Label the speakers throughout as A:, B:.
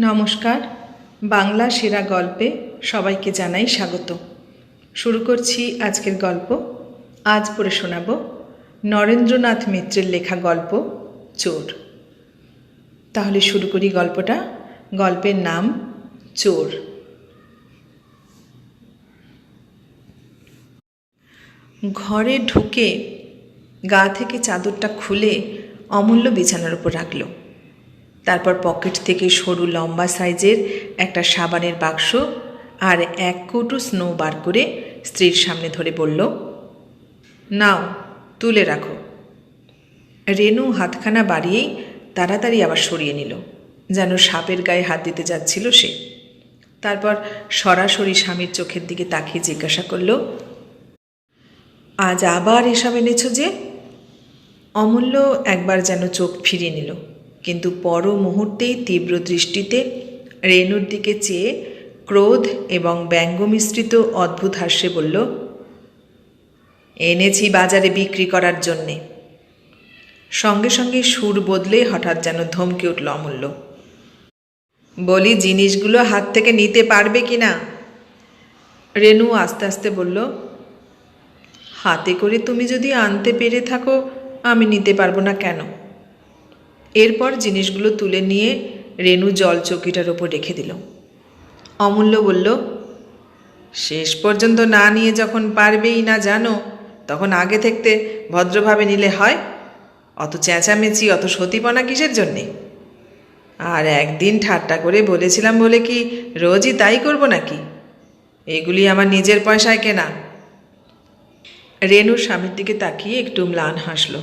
A: নমস্কার, বাংলা সেরা গল্পে সবাইকে জানাই স্বাগত। শুরু করছি আজকের গল্প। আজ পড়ে শোনাব নরেন্দ্রনাথ মিত্রের লেখা গল্প, চোর। তাহলে শুরু করি গল্পটা। গল্পের নাম, চোর। ঘরে ঢুকে গা থেকে চাদরটা খুলে অমূল্য বিছানার উপর রাখল। তারপর পকেট থেকে সরু লম্বা সাইজের একটা সাবানের বাক্স আর এক কৌটো স্নো বার করে স্ত্রীর সামনে ধরে বলল, নাও, তুলে রাখো। রেনু হাতখানা বাড়িয়েই তাড়াতাড়ি আবার সরিয়ে নিল, যেন সাপের গায়ে হাত দিতে যাচ্ছিল সে। তারপর সরাসরি স্বামীর চোখের দিকে তাকিয়ে জিজ্ঞাসা করল, আজ আবার এসব এনেছ যে? অমূল্য একবার যেন চোখ ফিরিয়ে নিল। কিন্তু পর মুহূর্তেই তীব্র দৃষ্টিতে রেনুর দিকে চেয়ে ক্রোধ এবং ব্যঙ্গ মিশ্রিত অদ্ভুত হাস্যে বলল, এনেছি বাজারে বিক্রি করার জন্যে। সঙ্গে সঙ্গে সুর বদলে হঠাৎ যেন ধমকে উঠল অমূল্য, বলি জিনিসগুলো হাত থেকে নিতে পারবে কি না? রেনু আস্তে আস্তে বলল, হাতে করে তুমি যদি আনতে পেরে থাকো, আমি নিতে পারব না কেন? এরপর জিনিসগুলো তুলে নিয়ে রেনু জল চৌকিটার ওপর রেখে দিল। অমূল্য বলল, শেষ পর্যন্ত না নিয়ে যখন পারবেই না জানো, তখন আগে থাকতে ভদ্রভাবে নিলে হয়? অত চেঁচামেচি, অত সতীপনা কিসের জন্যে? আর একদিন ঠাট্টা করে বলেছিলাম বলে কি রোজই তাই করব নাকি? এগুলি আমার নিজের পয়সায় কেনা। রেনুর স্বামীর দিকে তাকিয়ে একটু ম্লান হাসল।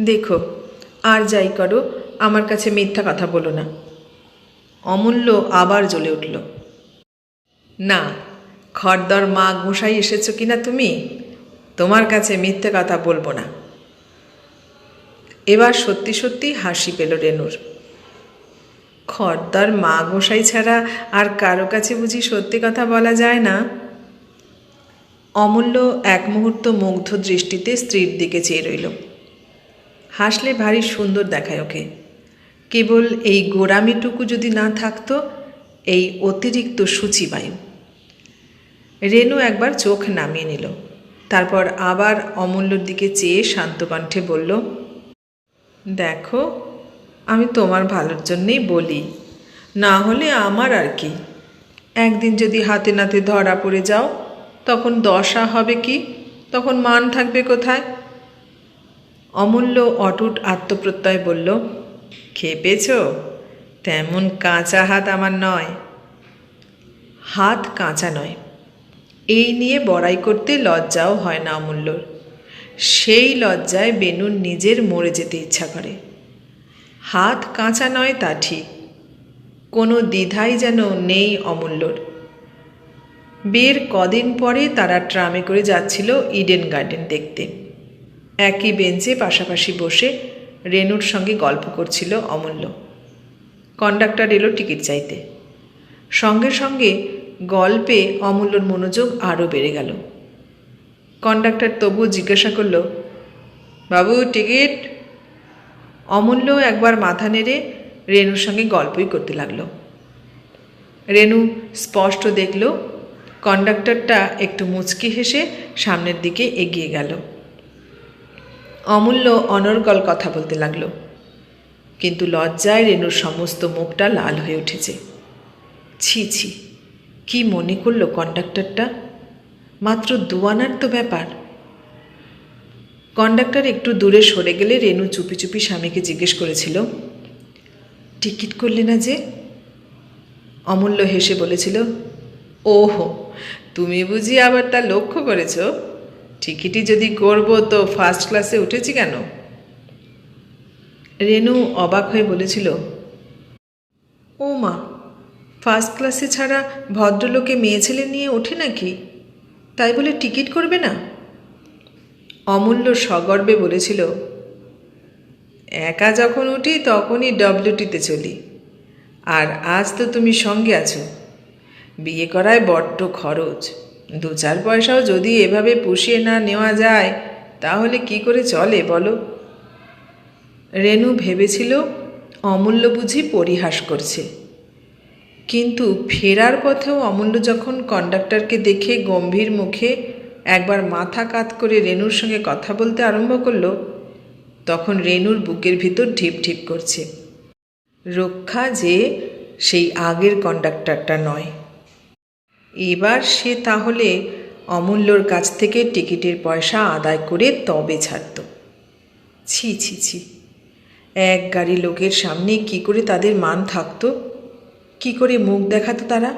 A: দেখো আর যাই করো, আমার কাছে মিথ্যা কথা বলো না। অমূল্য আবার জ্বলে উঠল। না, খড়দর মা গোসাই এসেছ কি না তুমি? তোমার কাছে মিথ্যে কথা বলব না। এবার সত্যি সত্যি হাসি পেল রেনুর। খড়দর মা গোসাই ছাড়া আর কারও কাছে বুঝি সত্যি কথা বলা যায় না? অমূল্য এক মুহূর্ত মুগ্ধ দৃষ্টিতে স্ত্রীর দিকে চেয়ে রইল। হাসলে ভারী সুন্দর দেখায় ওকে। কেবল এই গোড়ামিটুকু যদি না থাকতো, এই অতিরিক্ত সূচিবায়ু রেনু একবার চোখ নামিয়ে নিল। তারপর আবার অমূল্যর দিকে চেয়ে শান্ত কণ্ঠে বলল, দেখো, আমি তোমার ভালোর জন্যেই বলি। না হলে আমার আর কি। একদিন যদি হাতে নাতে ধরা পড়ে যাও, তখন দশা হবে কি? তখন মান থাকবে কোথায়? অমূল্য অটুট আত্মপ্রত্যয় বলল খেপেছ তেমন কাঁচা হাত আমার নয়। হাত কাঁচা নয়। এই নিয়ে বড়াই করতে লজ্জাও হয় না অমূল্যর। সেই লজ্জায় বেনুর নিজের মরে যেতে ইচ্ছা করে। হাত কাঁচা নয় তা ঠিক। কোনো দ্বিধাই যেন নেই অমূল্যর। বিয়ের কদিন পরে তারা ট্রামে করে যাচ্ছিল ইডেন গার্ডেন দেখতে। একই বেঞ্চে পাশাপাশি বসে রেনুর সঙ্গে গল্প করছিল অমূল্য। কন্ডাক্টর এলো টিকিট চাইতে। সঙ্গে সঙ্গে গল্পে অমূল্যর মনোযোগ আরও বেড়ে গেল। কন্ডাক্টর তবু জিজ্ঞাসা করল, বাবু, টিকিট? অমূল্য একবার মাথা নেড়ে রেনুর সঙ্গে গল্পই করতে লাগল। রেনু স্পষ্ট দেখল, কন্ডাক্টরটা একটু মুচকি হেসে সামনের দিকে এগিয়ে গেল। অমূল্য, অনর্গল কথা বলতে লাগল। কিন্তু লজ্জায় রেনুর সমস্ত মুখটা লাল হয়ে উঠেছে। ছি ছি, কি মনে করল কন্ডাক্টরটা? মাত্র দুয়ানার তো ব্যাপার। কন্ডাক্টর একটু দূরে সরে গেলে রেনু চুপি চুপি স্বামীকে জিজ্ঞেস করেছিল, টিকিট করলে না যে? অমূল্য হেসে বলেছিল, ওহো, তুমি বুঝি আবার তা লক্ষ্য করেছ? টিকিটই যদি করব তো ফার্স্ট ক্লাসে উঠেছি কেন? রেনু অবাক হয়ে বলেছিল, ও মা ফার্স্ট ক্লাসে ছাড়া ভদ্রলোকে মেয়ে ছেলে নিয়ে ওঠে নাকি? তাই বলে টিকিট করবে না? অমূল্য সগর্বে বলেছিল, একা যখন উঠি তখনই ডব্লিউটিতে চলি। আর আজ তো তুমি সঙ্গে আছো। বিয়ে করায় বড্ড খরচ। দু চার পয়সাও যদি এভাবে পুষিয়ে না নেওয়া যায়, তাহলে কি করে চলে বলো? রেনু ভেবেছিল অমূল্য বুঝি পরিহাস করছে। কিন্তু ফেরার পথেও অমূল্য যখন কন্ডাক্টরকে দেখে গম্ভীর মুখে একবার মাথা কাত করে রেনুর সঙ্গে কথা বলতে আরম্ভ করল, তখন রেনুর বুকের ভিতর ঢিপ ঢিপ করছে। রক্ষা যে সেই আগের কন্ডাক্টরটা নয়। এবার সে তাহলে অমূল্যর কাছ থেকে টিকিটের পয়সা আদায় করে তবে ছাড়ত। ছি ছি ছি। এক গাড়ি লোকের সামনে কি করে তাদের মান থাকতো? কি করে মুখ দেখাতো তারা?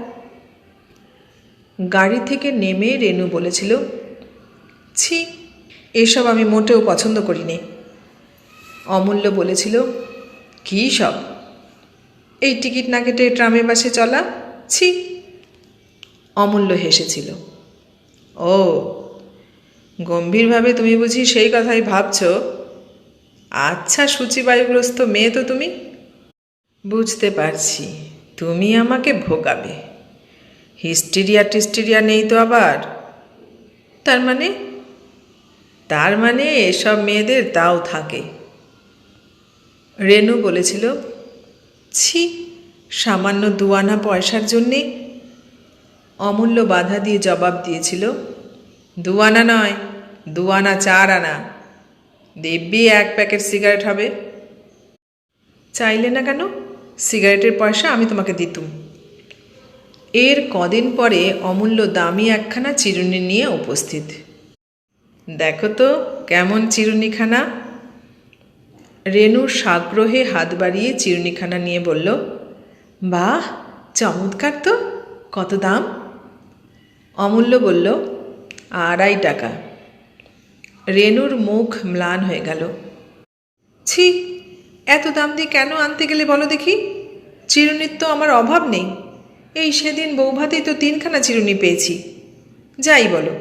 A: গাড়ি থেকে নেমে রেনু বলেছিল, ছি, এসব আমি মোটেও পছন্দ করিনি। অমূল্য বলেছিল, কী সব? এই টিকিট না কেটে ট্রামে বাসে চলা? ছি অমূল্য হেসেছিল। ও, গম্ভীরভাবে তুমি বুঝি সেই কথাই ভাবছ? আচ্ছা সূচিবায়ুগ্রস্ত মেয়ে তো তুমি। বুঝতে পারছি, তুমি আমাকে ভোগাবে। হিস্টিরিয়া টিস্টিরিয়া নেই তো আবার? তার মানে? তার মানে এসব মেয়েদের তাও থাকে। রেনু বলেছিল, ছি, সামান্য দুয়ানা পয়সার জন্যে অমূল্য বাধা দিয়ে জবাব দিয়েছিল দুয়ানা নয় দুয়ানা চার আনা। দিব্যি এক প্যাকেট সিগারেট হবে। চাইলে না কেন? সিগারেটের পয়সা আমি তোমাকে দিতুম। এর কদিন পরে অমূল্য দামি একখানা চিরুনি নিয়ে উপস্থিত। দেখো তো, কেমন চিরুনিখানা। রেনু সাগ্রহে হাত বাড়িয়ে চিরুনিখানা নিয়ে বলল, বাহ, চমৎকার তো, কত দাম? অমূল্য বলল, আড়াই টাকা। রেনুর মুখ ম্লান হয়ে গেল। ছি, এত দাম দিয়ে কেন আনতে গেলে বলো দেখি? চিরুনির তো আমার অভাব নেই। এই সেদিন বৌভাতেই তো তিনখানা চিরুনি পেয়েছি। যাই বলো,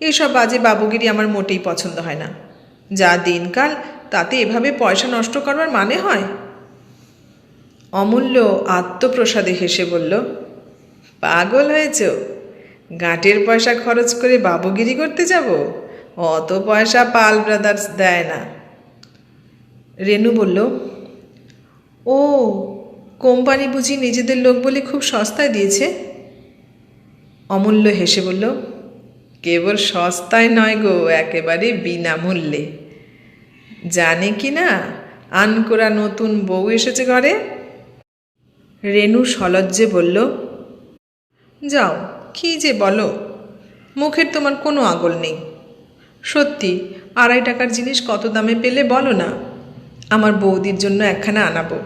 A: এসব বাজে বাবুগিরি আমার মোটেই পছন্দ হয় না। যা দিনকাল, তাতে এভাবে পয়সা নষ্ট করবার মানে হয়? অমূল্য আত্মপ্রসাদে হেসে বলল, পাগল হয়েছ? গাঁটের পয়সা খরচ করে বাবুগিরি করতে যাব? অত পয়সা পাল ব্রাদার্স দেয় না। রেনু বলল, ও, কোম্পানি বুঝি নিজেদের লোক বলে খুব সস্তায় দিয়েছে? অমূল্য হেসে বলল, কেবল সস্তায় নয় গো, একেবারে বিনামূল্যে। জানে কি না, আনকোরা নতুন বউ এসেছে ঘরে? রেনু সলজ্জে বলল, যাও কি যে বলো? মুখের তোমার কোনো আগল নেই। সত্যি, আড়াই টাকার জিনিস কত দামে পেলে বলো না? আমার বৌদির জন্য একখানা আনাবো।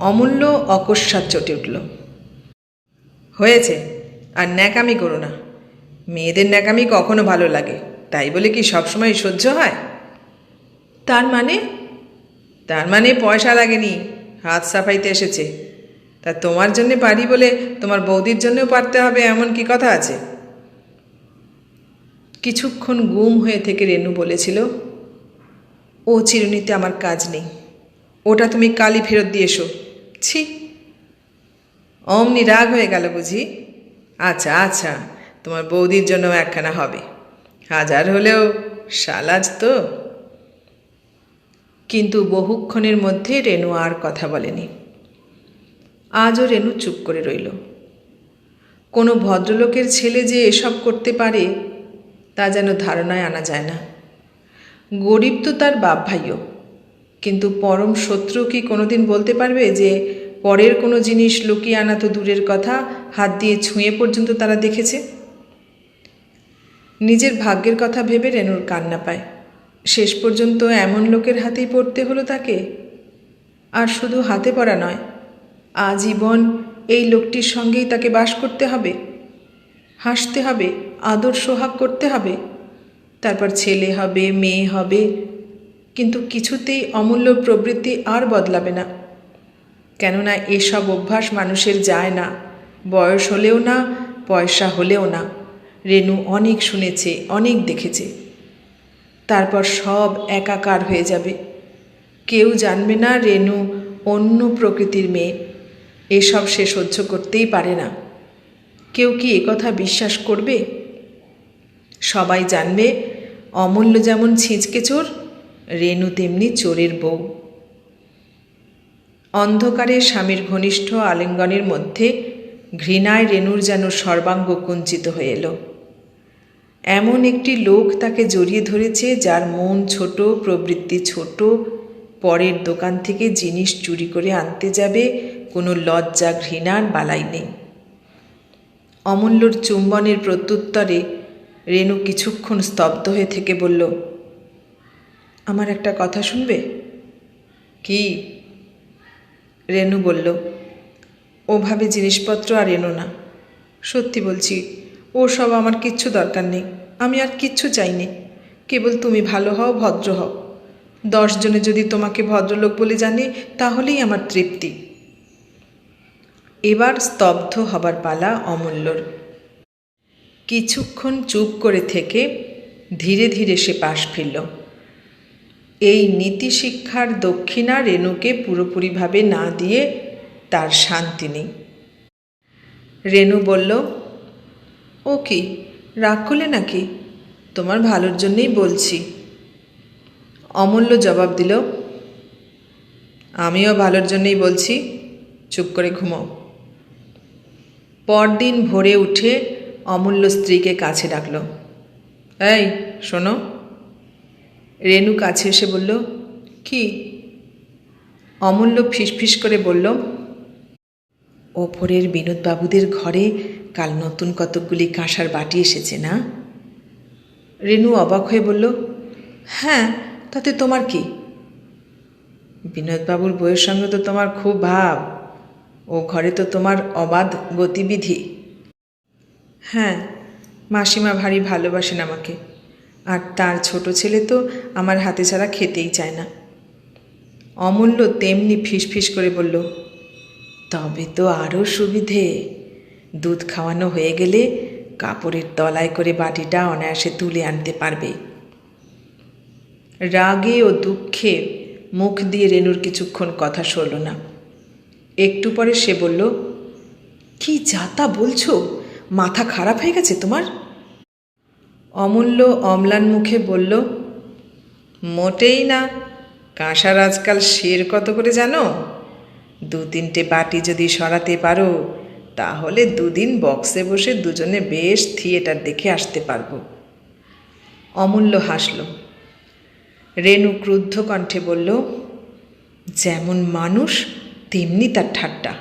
A: অমূল্য অকস্মাৎ চটে উঠল। হয়েছে, আর ন্যাকামি করো না। মেয়েদের ন্যাকামি কখনো ভালো লাগে, তাই বলে কি সবসময় সহ্য হয়? তার মানে? তার মানে পয়সা লাগেনি, হাত সাফাইতে এসেছে। তা তোমার জন্য পারি বলে তোমার বৌদির জন্যও পারতে হবে এমন কি কথা আছে? কিছুক্ষণ গুম হয়ে থেকে রেনু বলেছিল, ও চিরুনিতে আমার কাজ নেই। ওটা তুমি কালই ফেরত দিয়ে এসো। ছি। অমনি রাগ হয়ে গেল বুঝি। আচ্ছা আচ্ছা তোমার বৌদির জন্য একখানা হবে। হাজার হলেও সালাজ তো। কিন্তু বহুক্ষণের মধ্যে রেনু আর কথা বলেনি। আজও রেনু চুপ করে রইল। কোনো ভদ্রলোকের ছেলে যে এসব করতে পারে, তা যেন ধারণায় আনা যায় না। গরিব তো তার বাপ ভাইও কিন্তু পরম শত্রু কি কোনোদিন বলতে পারবে যে পরের কোনো জিনিস লুকিয়ে আনা তো দূরের কথা, হাত দিয়ে ছুঁয়ে পর্যন্ত তারা দেখেছে? নিজের ভাগ্যের কথা ভেবে রেনুর কান্না পায়। শেষ পর্যন্ত এমন লোকের হাতেই পড়তে হলো তাকে। আর শুধু হাতে পড়া নয় আজীবন এই লোকটির সঙ্গেই তাকে বাস করতে হবে। হাসতে হবে, আদর সোহাগ করতে হবে। তারপর ছেলে হবে, মেয়ে হবে। কিন্তু কিছুতেই অমূল্য প্রবৃত্তি আর বদলাবে না। কেননা এসব অভ্যাস মানুষের যায় না। বয়স হলেও না, পয়সা হলেও না। রেনু অনেক শুনেছে, অনেক দেখেছে। তারপর সব একাকার হয়ে যাবে। কেউ জানবে না রেনু অন্য প্রকৃতির মেয়ে। এসব সে সহ্য করতেই পারে না। কেউ কি একথা বিশ্বাস করবে? সবাই জানবে, অমূল্য যেমন ছিঁচকে চোর রেনু তেমনি চোরের বউ। অন্ধকারে স্বামীর ঘনিষ্ঠ আলিঙ্গনের মধ্যে ঘৃণায় রেণুর যেন সর্বাঙ্গ কুঞ্চিত হয়ে এলো। এমন একটি লোক তাকে জড়িয়ে ধরেছে যার মন ছোট, প্রবৃত্তি ছোট, পরের দোকান থেকে জিনিস চুরি করে আনতে যাবে কোনো লজ্জা ঘৃণার বালাই নেই। অমূল্যর চুম্বনের প্রত্যুত্তরে রেণু কিছুক্ষণ স্তব্ধ হয়ে থেকে বলল, আমার একটা কথা শুনবে? কি? রেণু বলল, ওভাবে জিনিসপত্র আর এনো না। সত্যি বলছি, ও সব আমার কিচ্ছু দরকার নেই। আমি আর কিচ্ছু চাইনি কেবল তুমি ভালো হও, ভদ্র হও। দশজনে যদি তোমাকে ভদ্রলোক বলে জানে, তাহলেই আমার তৃপ্তি। এবার স্তব্ধ হবার পালা অমূল্যর। কিছুক্ষণ চুপ করে থেকে ধীরে ধীরে সে পাশ ফিরল। এই নীতিশিক্ষার দক্ষিণা রেণুকে পুরোপুরিভাবে না দিয়ে তার শান্তি নেই। রেণু বলল, ও কি, রাগ করলে নাকি? তোমার ভালোর জন্যেই বলছি। অমূল্য জবাব দিল, আমিও ভালোর জন্যই বলছি। চুপ করে ঘুমাও। পরদিন ভোরে উঠে অমূল্য স্ত্রীকে কাছে ডাকল। এই, শোনো। রেণু কাছে এসে বলল, কি? অমূল্য ফিসফিস করে বলল, ওপরের বিনোদবাবুদের ঘরে কাল নতুন কতকগুলি কাঁসার বাটি এসেছে না? রেণু অবাক হয়ে বলল হ্যাঁ তাতে তোমার কি? বিনোদবাবুর বইয়ের সঙ্গে তো তোমার খুব ভাব। ও ঘরে তো তোমার অবাধ গতিবিধি। হ্যাঁ মাসিমা ভারী ভালোবাসেন আমাকে। আর তার ছোট ছেলে তো আমার হাতে ছাড়া খেতেই চায় না। অমূল্য তেমনি ফিসফিস করে বলল, তবে তো আরও সুবিধে। দুধ খাওয়ানো হয়ে গেলে কাপড়ের তলায় করে বাটিটা অনায়াসে তুলে আনতে পারবে। রাগে ও দুঃখে মুখ দিয়ে রেনুর কিছুক্ষণ কথা সরল না। একটু পরে সে বলল, কি যাতা বলছো? মাথা খারাপ হয়ে গেছে তোমার? অমূল্য অম্লান মুখে বলল, মোটেই না। কাঁসার আজকাল শের কত করে জানো? দু তিনটে বাটি যদি সরাতে পারো, তাহলে দুদিন বক্সে বসে দুজনে বেশ থিয়েটার দেখে আসতে পারব। অমূল্য হাসল। রেণু ক্রুদ্ধ কণ্ঠে বলল, যেমন মানুষ তেমনি তার ঠাট্টা।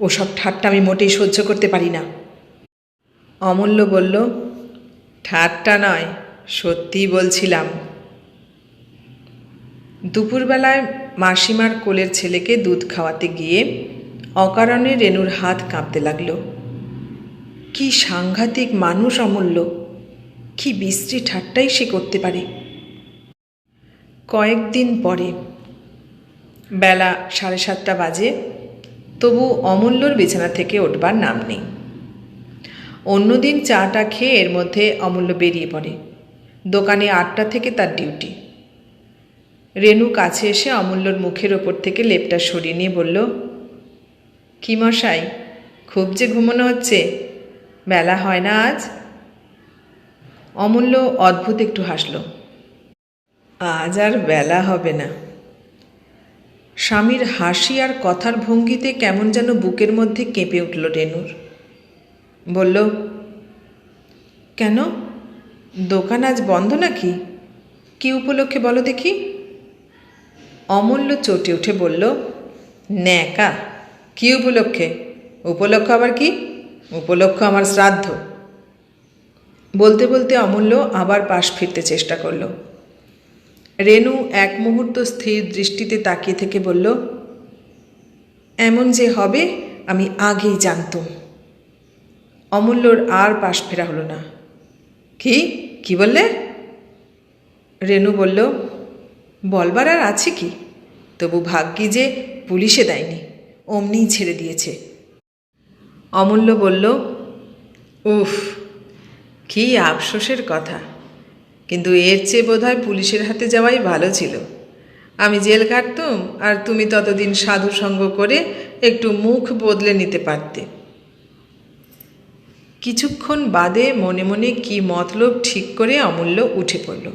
A: ওসব ঠাট্টা আমি মোটেই সহ্য করতে পারি না। অমূল্য বলল, ঠাট্টা নয়, সত্যিই বলছিলাম। দুপুরবেলায় মাসিমার কোলের ছেলেকে দুধ খাওয়াতে গিয়ে অকারণে রেনুর হাত কাঁপতে লাগল। কি সাংঘাতিক মানুষ অমূল্য! কি বিশ্রী ঠাট্টাই সে করতে পারে। কয়েকদিন পরে বেলা সাড়ে সাতটা বাজে। তবু অমূল্যর বিছানা থেকে ওঠবার নাম নেই। অন্যদিন চাটা খেয়ে এর মধ্যে অমূল্য বেরিয়ে পড়ে। দোকানে আটটা থেকে তার ডিউটি। রেনু কাছে এসে অমূল্যর মুখের ওপর থেকে লেপটা সরিয়ে নিয়ে বলল, কি মশাই, খুব যে ঘুমানো হচ্ছে, বেলা হয় না আজ? অমূল্য অদ্ভুত একটু হাসল, আজ আর বেলা হবে না। স্বামীর হাসি আর কথার ভঙ্গিতে কেমন যেন বুকের মধ্যে কেঁপে উঠল রেনুর। বলল, কেন? দোকান আজ বন্ধ নাকি? কি উপলক্ষে বলো দেখি? অমূল্য চটে উঠে বলল ন্যাকা কি উপলক্ষে? উপলক্ষ আবার কি? উপলক্ষ আমার শ্রাদ্ধ। বলতে বলতে অমূল্য আবার পাশ ফিরতে চেষ্টা করল। রেনু এক মুহূর্ত স্থির দৃষ্টিতে তাকিয়ে থেকে বলল, এমন যে হবে, আমি আগেই জানতুম। অমূল্যর আর পাশ ফেরা হলো না। কি? কি বললে? রেনু বলল, বলবার আর আছে কি? তবু ভাগ্যি যে পুলিশে দেয়নি, অমনিই ছেড়ে দিয়েছে। অমূল্য বলল, উফ, কি আফসোসের কথা। কিন্তু এর চেয়ে বোধহয় পুলিশের হাতে যাওয়াই ভালো ছিল। আমি জেল কাটতুম আর তুমি ততদিন সাধু সঙ্গ করে একটু মুখ বদলে নিতে পারতে। কিছুক্ষণ বাদে মনে মনে কি মতলব ঠিক করে অমূল্য উঠে পড়ল।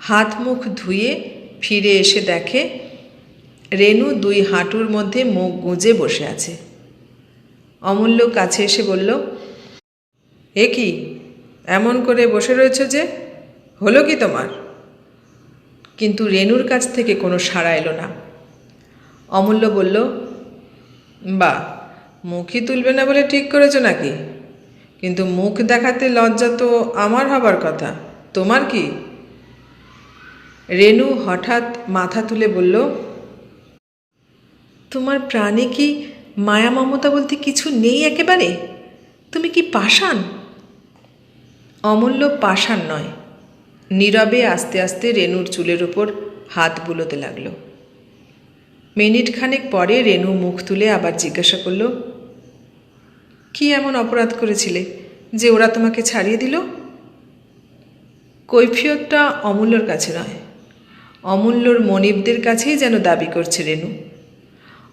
A: হাত মুখ ধুয়ে ফিরে এসে দেখে রেনু দুই হাঁটুর মধ্যে মুখ গুঁজে বসে আছে। অমূল্য কাছে এসে বলল, এ কি? এমন করে বসে রয়েছ যে হলো কি তোমার? কিন্তু রেনুর কাছ থেকে কোনো সাড়া এলো না। অমূল্য বলল বা মুখই তুলবে না বলে ঠিক করেছ নাকি? কিন্তু মুখ দেখাতে লজ্জা তো আমার হবার কথা। তোমার কি? রেনু হঠাৎ মাথা তুলে বলল, তোমার প্রাণে কি মায়া মমতা বলতে কিছু নেই একেবারে? তুমি কি পাষাণ? অমূল্য পাষাণ নয় নীরবে আস্তে আস্তে রেনুর চুলের ওপর হাত বুলোতে লাগল। মিনিট খানেক পরে রেনু মুখ তুলে আবার জিজ্ঞাসা করল, কি এমন অপরাধ করেছিলে যে ওরা তোমাকে ছাড়িয়ে দিল? কৈফিয়তটা অমূল্যর কাছে নয়। অমূল্যর মনিবদের কাছেই যেন দাবি করছে রেনু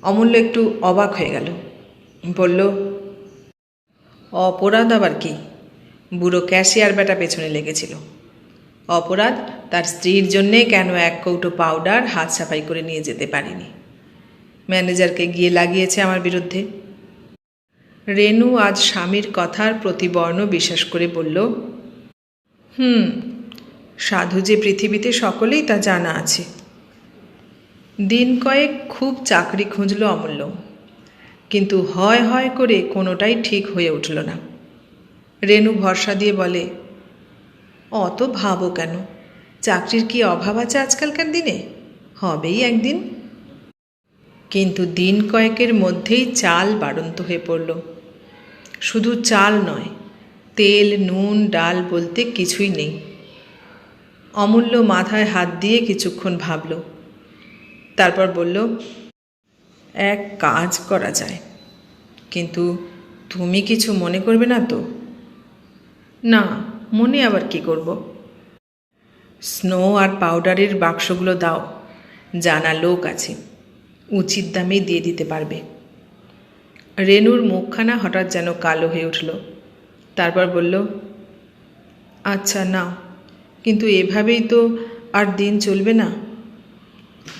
A: অমূল্য একটু অবাক হয়ে গেল। বলল, অপরাধ আবার কি? বুড়ো ক্যাশিয়ার বেটা পেছনে লেগেছিল। অপরাধ তার স্ত্রীর জন্যে কেন এক কৌটো পাউডার হাত সাফাই করে নিয়ে যেতে পারিনি। ম্যানেজারকে গিয়ে লাগিয়েছে আমার বিরুদ্ধে। রেনু আজ স্বামীর কথার প্রতিবর্ণ বিশ্বাস করে বলল, হুম, সাধু যে পৃথিবীতে সকলেই তা জানা আছে। দিন কয়েক খুব চাকরি খুঁজল অমূল্য, কিন্তু হয় হয় করে কোনোটাই ঠিক হয়ে উঠল না। রেনু ভরসা দিয়ে বলে অত ভাবো কেন? চাকরির কি অভাব আছে আজকালকার দিনে? হবেই একদিন। কিন্তু দিন কয়েকের মধ্যেই চাল বাড়ন্ত হয়ে পড়ল। শুধু চাল নয়, তেল, নুন, ডাল বলতে কিছুই নেই। অমূল্য মাথায় হাত দিয়ে কিছুক্ষণ ভাবল। তারপর বলল, এক কাজ করা যায়। কিন্তু তুমি কিছু মনে করবে না তো? না। মনে আবার কি করব? স্নো আর পাউডারের বাক্সগুলো দাও, জানা লোক আছে, উচিত দামেই দিয়ে দিতে পারবে। রেনুর মুখখানা হঠাৎ যেন কালো হয়ে উঠল। তারপর বলল আচ্ছা নাও, কিন্তু এভাবেই তো আর দিন চলবে না।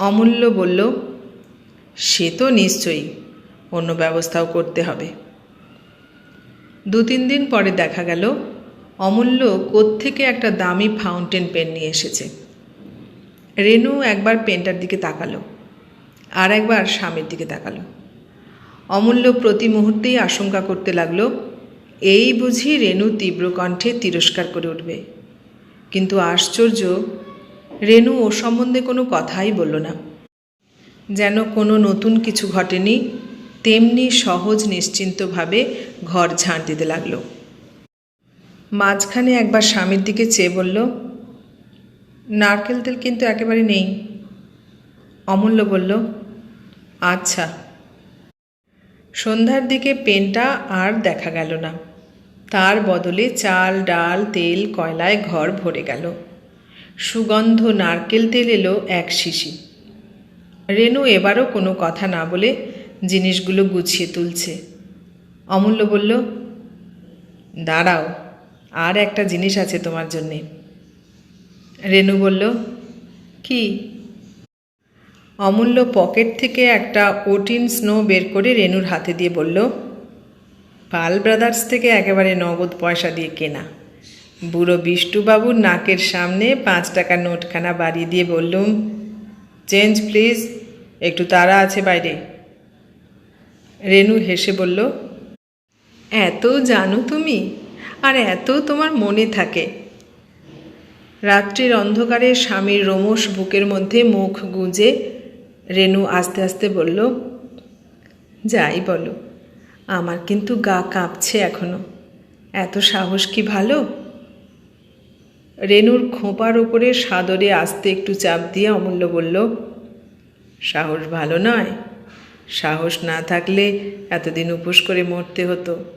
A: অমূল্য বলল, সে তো নিশ্চয়ই, অন্য ব্যবস্থাও করতে হবে। দু তিন দিন পরে দেখা গেল অমূল্য কোত্থেকে একটা দামি ফাউন্টেন পেন নিয়ে এসেছে। রেনু একবার পেনটার দিকে তাকালো, আর একবার স্বামীর দিকে তাকালো। অমূল্য প্রতি মুহূর্তেই আশঙ্কা করতে লাগল, এই বুঝি রেনু তীব্র কণ্ঠে তিরস্কার করে উঠবে। কিন্তু আশ্চর্য রেনু ও সম্বন্ধে কোনো কথাই বলল না। যেন কোনো নতুন কিছু ঘটেনি, তেমনি সহজ নিশ্চিন্তভাবে ঘর ঝাঁট দিতে লাগল। মাঝখানে একবার স্বামীর দিকে চেয়ে বলল, নারকেল তেল কিন্তু একেবারে নেই। অমূল্য বলল আচ্ছা। সন্ধ্যার দিকে পেনটা আর দেখা গেল না। তার বদলে চাল, ডাল, তেল, কয়লায় ঘর ভরে গেল। সুগন্ধ নারকেল তেল এলো এক শিশি। রেনু এবারও কোনো কথা না বলে জিনিসগুলো গুছিয়ে তুলছে। অমূল্য বলল, দাঁড়াও। আর একটা জিনিস আছে তোমার জন্যে। রেনু বলল, কি? অমূল্য পকেট থেকে একটা ওটিন স্নো বের করে রেনুর হাতে দিয়ে বলল, পাল ব্রাদার্স থেকে একেবারে নগদ পয়সা দিয়ে কেনা। বুড়ো বিষ্টুবাবুর নাকের সামনে পাঁচ টাকা নোটখানা বাড়িয়ে দিয়ে বললুম চেঞ্জ প্লিজ, একটু তাড়া আছে বাইরে। রেনু হেসে বলল, এত জানো তুমি? আর এত তোমার মনে থাকে। রাত্রির অন্ধকারে স্বামীর রোমস বুকের মধ্যে মুখ গুঁজে রেনু আস্তে আস্তে বলল, যাই বলো, আমার কিন্তু গা কাঁপছে এখনও। এত সাহস কি ভালো? রেনুর খোঁপার ওপরে সাদরে আস্তে একটু চাপ দিয়ে অমূল্য বলল, সাহস ভালো নয়। সাহস না থাকলে এতদিন উপোস করে মরতে হতো।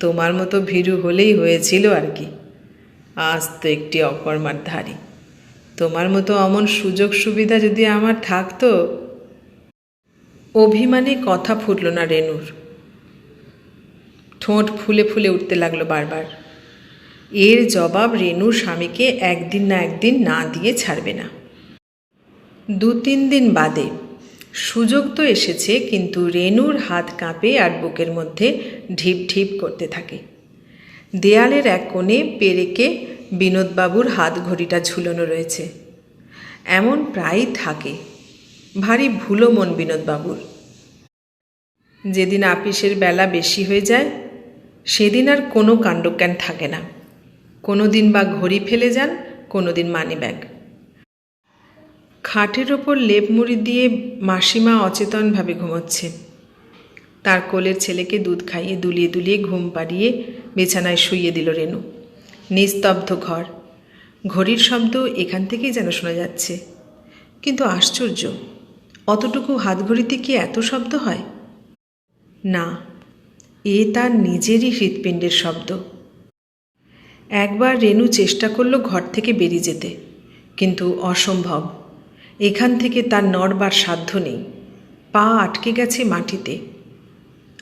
A: তোমার মতো ভীরু হলেই হয়েছিল আর কি। আজ তো একটি অকর্মার ধারী। তোমার মতো অমন সুযোগ সুবিধা যদি আমার থাকতো? অভিমানে কথা ফুটল না রেনুর। ঠোঁট ফুলে ফুলে উঠতে লাগল বারবার। এর জবাব রেনুর স্বামীকে একদিন না একদিন না দিয়ে ছাড়বে না। দু তিন দিন বাদে সুযোগ তো এসেছে, কিন্তু রেনুর হাত কাঁপে আর বুকের মধ্যে ঢিপ ঢিপ করতে থাকে। দেয়ালের এক কোণে পেরেকে বিনোদবাবুর হাত ঘড়িটা ঝুলনো রয়েছে। এমন প্রায়ই থাকে। ভারী ভুলো মন বিনোদবাবুর। যেদিন আপিসের বেলা বেশি হয়ে যায়, সেদিন আর কোনো কাণ্ডজ্ঞান থাকে না। কোনো দিন বা ঘড়ি ফেলে যান, কোনো দিন মানি ব্যাগ খাটের ওপর লেপ মুড়ি দিয়ে মাসিমা অচেতনভাবে ঘুমোচ্ছে। তার কোলের ছেলেকে দুধ খাইয়ে দুলিয়ে দুলিয়ে ঘুম পাড়িয়ে বিছানায় শুইয়ে দিল রেনু। নিস্তব্ধ ঘর। ঘড়ির শব্দ এখান থেকেই যেন শোনা যাচ্ছে। কিন্তু আশ্চর্য, অতটুকু হাত ঘড়িতে কি এত শব্দ হয়? না, এ তার নিজেরই হৃৎপিণ্ডের শব্দ। একবার রেনু চেষ্টা করল ঘর থেকে বেরিয়ে যেতে, কিন্তু অসম্ভব। এখান থেকে তার নড়বার সাধ্য নেই। পা আটকে গেছে মাটিতে।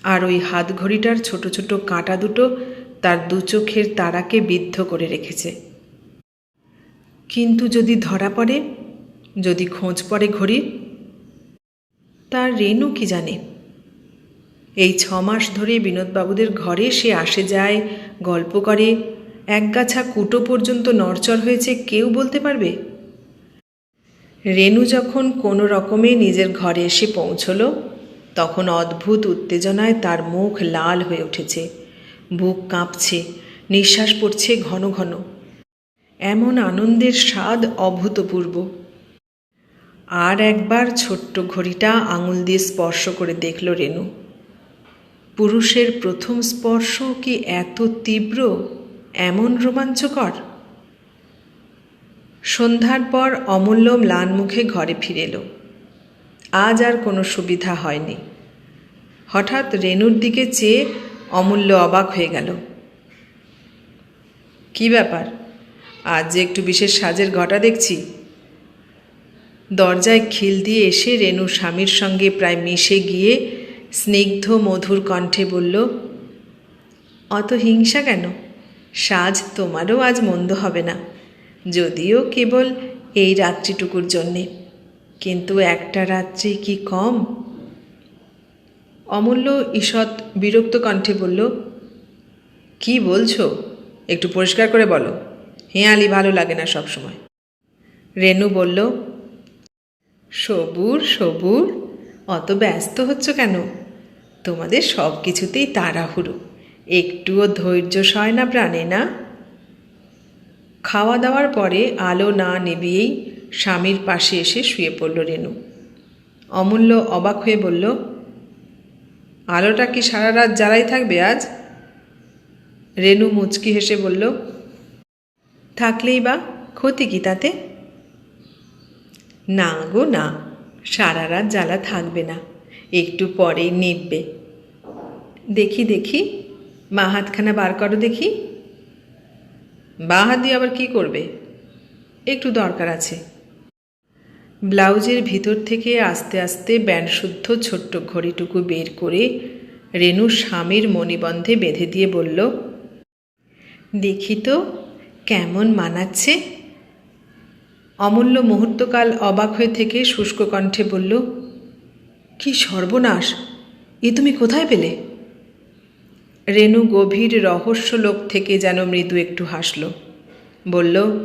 A: আর ওই হাত ঘড়িটার ছোট ছোট কাঁটা দুটো তার দু চোখের তারাকে বিদ্ধ করে রেখেছে। কিন্তু যদি ধরা পড়ে, যদি খোঁজ পড়ে ঘড়ির, তার রেনু কি জানে? এই ছ মাস ধরে বিনোদবাবুদের ঘরে সে আসে যায়, গল্প করে, একগাছা কুটো পর্যন্ত নড়চড় হয়েছে কেউ বলতে পারবে? রেনু যখন কোনো রকমে নিজের ঘরে এসে পৌঁছল, তখন অদ্ভুত উত্তেজনায় তার মুখ লাল হয়ে উঠেছে। বুক কাঁপছে, নিঃশ্বাস পড়ছে ঘন ঘন। এমন আনন্দের স্বাদ অভূতপূর্ব। আর একবার ছোট্ট ঘড়িটা আঙুল দিয়ে স্পর্শ করে দেখল রেনু পুরুষের প্রথম স্পর্শ কি এত তীব্র, এমন রোমাঞ্চকর? সন্ধ্যার পর অমূল্য ম্লান মুখে ঘরে ফিরে এলো। আজ আর কোনো সুবিধা হয়নি। হঠাৎ রেনুর দিকে চেয়ে অমূল্য অবাক হয়ে গেল। কি ব্যাপার? আজ যে একটু বিশেষ সাজের ঘটা দেখছি? দরজায় খিল দিয়ে এসে রেনু স্বামীর সঙ্গে প্রায় মিশে গিয়ে স্নিগ্ধ মধুর কণ্ঠে বলল, অত হিংসা কেন? সাজ তোমারও আজ মন্দ হবে না। যদিও কেবল এই রাত্রিটুকুর জন্যে। কিন্তু একটা রাত্রি কি কম? অমূল্য ঈষৎ বিরক্ত কণ্ঠে বলল, কি বলছো? একটু পরিষ্কার করে বলো। হেঁয়ালি ভালো লাগে না সব সময় রেনু বলল, সবুর সবুর, অত ব্যস্ত হচ্ছ কেন? তোমাদের সব কিছুতেই তাড়াহুড়ো। একটুও ধৈর্য সয় না প্রাণে, না? খাওয়া দাওয়ার পরে আলো না নেবিয়েই স্বামীর পাশে এসে শুয়ে পড়ল রেনু। অমূল্য অবাক হয়ে বলল, আলোটা কি সারা রাত জ্বালাই থাকবে আজ? রেনু মুচকি হেসে বলল, থাকলেই বা ক্ষতি কি তাতে? না গো, না, সারা রাত জ্বালা থাকবে না, একটু পরেই নিববে দেখি দেখি, মা হাতখানা বার করো দেখি। বা হাত দিয়ে আবার কি করবে? একটু দরকার আছে। ব্লাউজের ভিতর থেকে আস্তে আস্তে ব্যান্ডশুদ্ধ ছোট্ট ঘড়িটুকু বের করে রেনু স্বামীর মণিবন্ধে বেঁধে দিয়ে বলল, দেখি তো কেমন মানাচ্ছে? অমূল্য মুহূর্তকাল অবাক হয়ে থেকে শুষ্ক কণ্ঠে বলল, কি সর্বনাশ! এ তুমি কোথায় পেলে? রেনু গভীর রহস্য লোক থেকে যেন মৃদু একটু হাসল। বলল,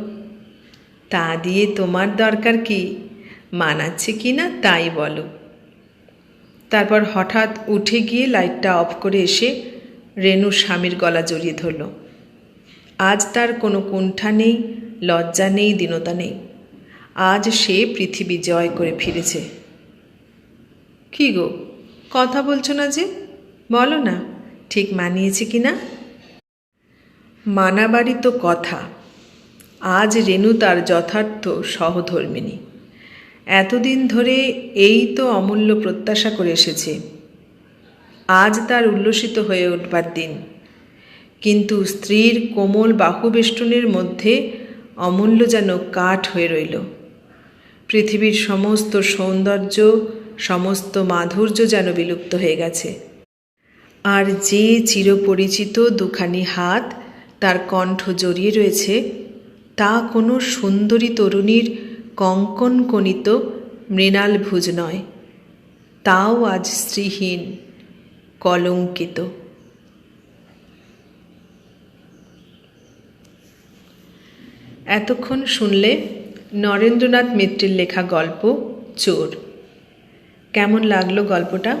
A: তা দিয়ে তোমার দরকার কি? মানাচ্ছে কি না তাই বলো। তারপর হঠাৎ উঠে গিয়ে লাইটটা অফ করে এসে রেনু স্বামীর গলা জড়িয়ে ধরল। আজ তার কোনো কুণ্ঠা নেই, লজ্জা নেই, দীনতা নেই। আজ সে পৃথিবী জয় করে ফিরেছে। কি গো, কথা বলছো না যে? বলো না। ঠিক মানিয়েছে কি না? মানাবাড়ি তো কথা। আজ রেনু তার যথার্থ সহধর্মিনী এতদিন ধরে এই তো অমূল্য প্রত্যাশা করে এসেছে। আজ তার উল্লসিত হয়ে উঠবার দিন। কিন্তু স্ত্রীর কোমল বাহুবেষ্টনের মধ্যে অমূল্য যেন কাঠ হয়ে রইল। পৃথিবীর সমস্ত সৌন্দর্য, সমস্ত মাধুর্য যেন বিলুপ্ত হয়ে গেছে। আর যে চিরপরিচিত দুখানি হাত তার কণ্ঠ জড়িয়ে রয়েছে, তা কোনো সুন্দরী তরুণীর কঙ্কন কণিত মৃণাল ভুজ নয়। তাও আজ স্ত্রীহীন, কলঙ্কিত। এতক্ষণ শুনলে নরেন্দ্রনাথ মিত্রের লেখা গল্প, চোর। কেমন লাগল গল্পটা?